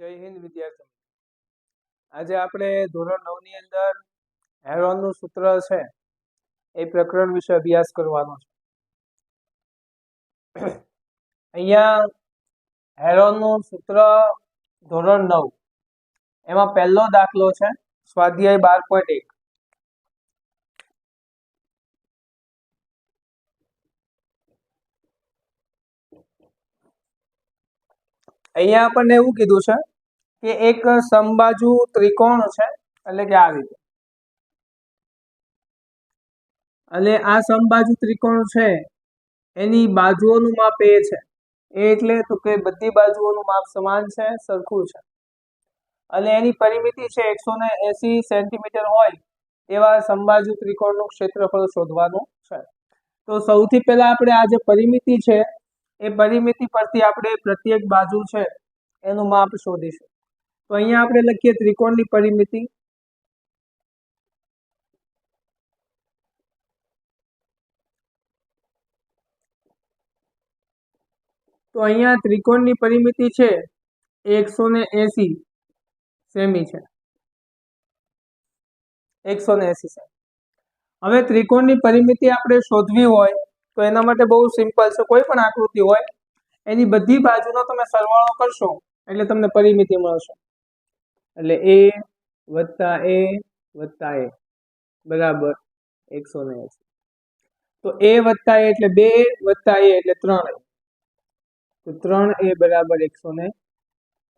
જય હિન્દ, વિદ્યાર્થી આજે આપણે ધોરણ નવની અંદર હેરોનનું સૂત્ર છે, એ પ્રકરણ વિશે અભ્યાસ કરવાનો છે. અહીંયા હેરોનનું સૂત્ર ધોરણ નવ. એમાં પહેલો દાખલો છે, સ્વાધ્યાય બાર પોઈન્ટ એક. અહીંયા આપણને એવું કીધું છે કે એક સમબાજુ ત્રિકોણ છે, એટલે કે આ રીતે. અને આ સમબાજુ ત્રિકોણ છે, એની બાજુઓનું માપ એ છે. એ એટલે તો કે બધી બાજુઓનું માપ સમાન છે, સરખું છે. અને એની પરિમિતિ છે એકસો ને એસી સેન્ટીમીટર હોય, એવા સમબાજુ ત્રિકોણનું ક્ષેત્રફળ શોધવાનું છે. તો સૌથી પહેલા આપણે આ જે પરિમિતિ છે, એ પરિમિતિ પરથી આપણે પ્રત્યેક બાજુ છે, એનું માપ શોધીશું. તો અહીંયા આપણે લખીએ ત્રિકોણની પરિમિતિ. તો અહીંયા ત્રિકોણની પરિમિતિ છે એકસો ને એસી સેમી છે. એકસો ને એસી સેમી. હવે ત્રિકોણની પરિમિતિ આપણે શોધવી હોય તો એના માટે બહુ સિમ્પલ છે, કોઈ પણ આકૃતિ હોય, એની બધી બાજુનો તમે સરવાળો કરશો એટલે તમને પરિમિતિ મળશે. એટલે એ વત્તા એ વત્તા એ બરાબર. એકસો ને એસી તો એ વત્તા એ એટલે બે વત્તા એ એટલે ત્રણ એ તો ત્રણ એ બરાબર એકસો ને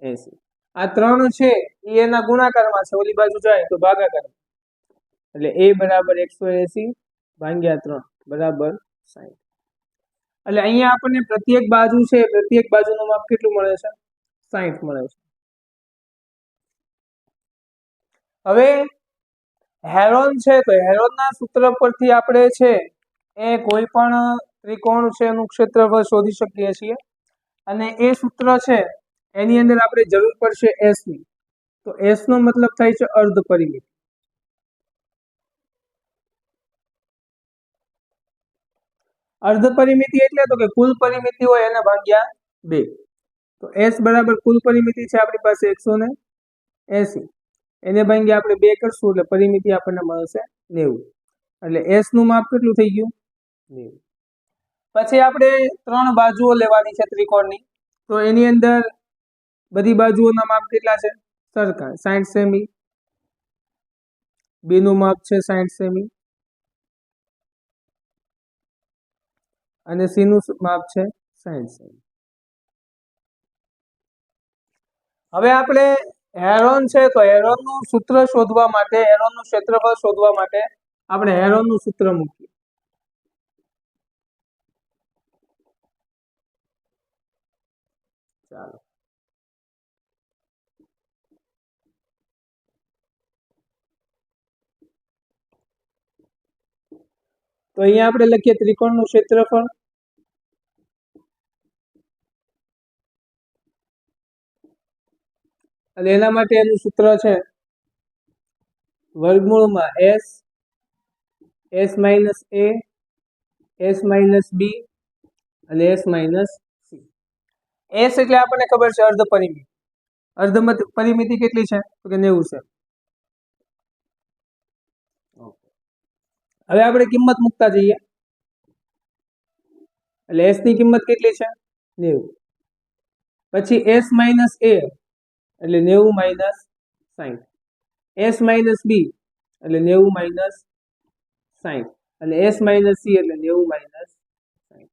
એસી આ ત્રણ છે એ એના ગુણાકારમાં છે, ઓલી બાજુ જાય તો ભાગાકારમાં એટલે એ બરાબર એકસો એસી ભાગ્યા ત્રણ, બરાબર સાઈઠ. એટલે અહીંયા આપણને પ્રત્યેક બાજુ છે, પ્રત્યેક બાજુનું માપ કેટલું મળે છે? સાઠ મળે છે. હવે હેરોન છે તો હેરોનના સૂત્ર પરથી આપણે છે એ કોઈ પણ ત્રિકોણ છે એનું ક્ષેત્રફળ શોધી શકીએ છીએ. અને એ સૂત્ર છે એની અંદર આપણે જરૂર પડશે એસની. તો એસ નો મતલબ થાય છે અર્ધ પરિમિતિ. અર્ધ પરિમિતિ એટલે તો કે કુલ પરિમિતિ હોય એને ભાગ્યા બે. તો એસ બરાબર કુલ પરિમિતિ છે આપણી પાસે એકસો ને એસી. એને ભાગ્યા આપણે બે કરશું એટલે પરિમિતિ આપણને મળશે નેવું. એટલે એસનું માપ કેટલું થઈ ગયું? નેવું. પછી આપણે ત્રણ બાજુઓ લેવાની છે ત્રિકોણની. તો એની અંદર બધી બાજુઓના માપ કેટલા છે? સરખા. સાઠ સેમી. બેનું માપ છે સાઠ સેમી. અને સીનું માપ છે સાઠ સેમી. હવે આપણે હેરોન છે તો હેરોનનું સૂત્ર શોધવા માટે, હેરોનનું ક્ષેત્રફળ શોધવા માટે આપણે હેરોનનું સૂત્ર મૂકીએ. ચાલો. તો અહીંયા આપણે લખીએ ત્રિકોણનું ક્ષેત્રફળ. અને એના માટે એનું સૂત્ર છે વર્ગમૂળમાં S S minus A S minus B અને એસ માઇનસ સી એસ એટલે આપણને ખબર છે અર્ધ પરિમિતિ. અર્ધ પરિમિતિ કેટલી છે? તો કે નેવું છે. હવે આપણે કિંમત મૂકતા જઈએ. એટલે એસની કિંમત કેટલી છે? નેવું. પછી એસ માઇનસ એ એટલે નેવું માઇનસ સાઈઠ. એસ માઇનસ બી એટલે નેવું માઇનસ સાઈઠ. અને એસ માઇનસ સી એટલે નેવું માઇનસ સાઠ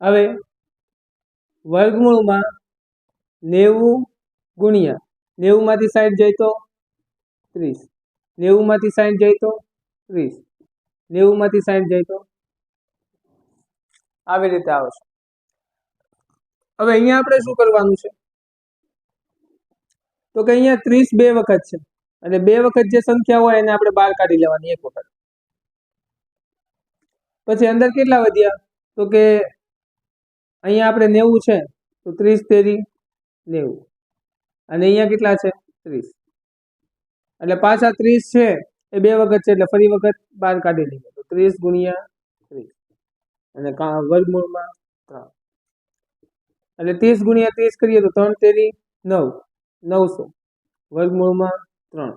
હવે વર્ગમૂળમાં નેવું ગુણ્યા. નેવુંમાંથી સાઈઠ જાય તો ત્રીસ. નેવુંમાંથી સાઈઠ જાય તો ત્રીસ. નેવુંમાંથી સાઈઠ જાય તો આવી રીતે આવશે. હવે અહીંયા આપણે શું કરવાનું છે? તો કે અહીંયા ત્રીસ બે વખત છે. અને બે વખત જે સંખ્યા હોય એને આપણે બહાર કાઢી લેવાની એક વખત. પછી અંદર કેટલા વધ્યા? તો કે અહીંયા આપણે નેવું છે, તો ત્રીસ તેરી નેવું. અને અહીંયા કેટલા છે? ત્રીસ. એટલે પાછા ત્રીસ છે, એ બે વખત છે, એટલે ફરી વખત બહાર કાઢી લઈએ. તો ત્રીસ ગુણ્યા ત્રીસ. અને વર્ગમૂળમાં ત્રણ. એટલે ત્રીસ ગુણ્યા ત્રીસ કરીએ તો ત્રણ તેરી નવ. નવસો. વર્ગમૂળમાં ત્રણ.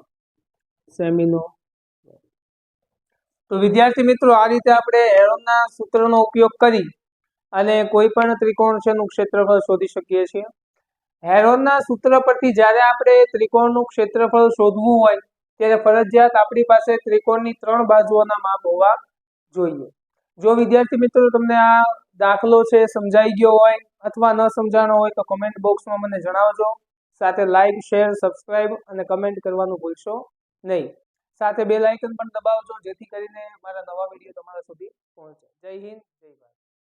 સેમીનો તો વિદ્યાર્થી મિત્રો, આ રીતે આપણે એરોના સૂત્રનો ઉપયોગ કરી અને કોઈ પણ ત્રિકોણ છે ક્ષેત્રફળ શોધી શકીએ છીએ. હેરોનના સૂત્ર પરથી જ્યારે આપણે ત્રિકોણનું ક્ષેત્રફળ શોધવું હોય, ત્યારે ફરજિયાત આપણી પાસે ત્રિકોણની ત્રણ બાજુઓના માપ હોવા જોઈએ. જો વિદ્યાર્થી મિત્રો, તમને આ દાખલો છે, સમજાઈ ગયો હોય અથવા ન સમજાણો હોય, તો કોમેન્ટ બોક્સમાં મને જણાવજો. સાથે લાઈક શેર સબસ્ક્રાઇબ અને કમેન્ટ કરવાનું ભૂલશો નહીં. સાથે બે લાઇકન પણ દબાવજો જેથી કરીને મારા નવા વીડિયો તમારા સુધી પહોંચે. જય હિન્દ, જય ભારત.